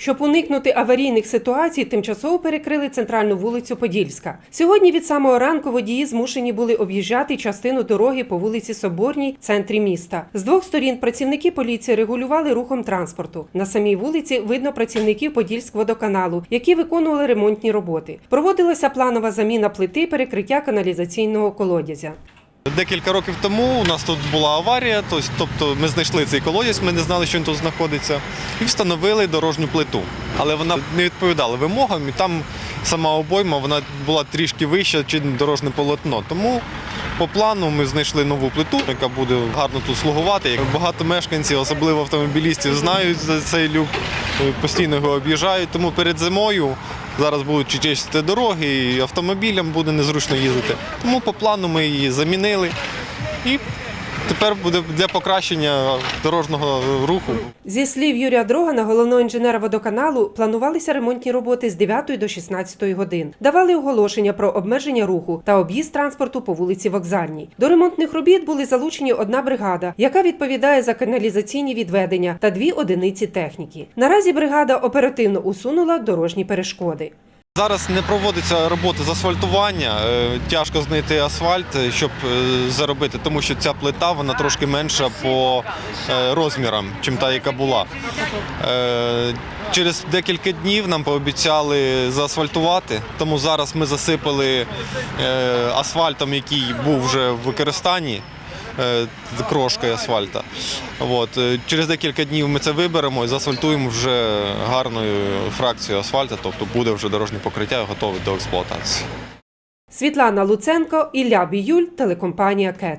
Щоб уникнути аварійних ситуацій, тимчасово перекрили центральну вулицю Подільська. Сьогодні від самого ранку водії змушені були об'їжджати частину дороги по вулиці Соборній, центрі міста. З двох сторін працівники поліції регулювали рухом транспорту. На самій вулиці видно працівників Подільськводоканалу, які виконували ремонтні роботи. Проводилася планова заміна плити перекриття каналізаційного колодязя. Декілька років тому у нас тут була аварія, тобто ми знайшли цей колодязь, ми не знали, що він тут знаходиться, і встановили дорожню плиту. Але вона не відповідала вимогам, і там сама обойма вона була трішки вища, ніж дорожне полотно. Тому по плану ми знайшли нову плиту, яка буде гарно тут слугувати. Багато мешканців, особливо автомобілістів, знають за цей люк, постійно його об'їжджають. Тому перед зимою зараз будуть чистити дороги, і автомобілям буде незручно їздити. Тому по плану ми її замінили. І тепер буде для покращення дорожнього руху. Зі слів Юрія Дрогана, головного інженера водоканалу, планувалися ремонтні роботи з 9 до 16 годин. Давали оголошення про обмеження руху та об'їзд транспорту по вулиці Вокзальній. До ремонтних робіт були залучені одна бригада, яка відповідає за каналізаційні відведення та дві одиниці техніки. Наразі бригада оперативно усунула дорожні перешкоди. Зараз не проводиться робота з асфальтування. е, Тяжко знайти асфальт, е, щоб е, заробити, тому що ця плита вона трошки менша по розмірам, чим та, яка була. Через декілька днів нам пообіцяли заасфальтувати, тому зараз ми засипали асфальтом, який був вже в використанні. Е, Крошкою асфальта. От. е, Через декілька днів ми це виберемо і заасфальтуємо вже гарною фракцією асфальту, тобто буде вже дорожнє покриття готове до експлуатації. Світлана Луценко, Ілля Біюль, телекомпанія КЕТ.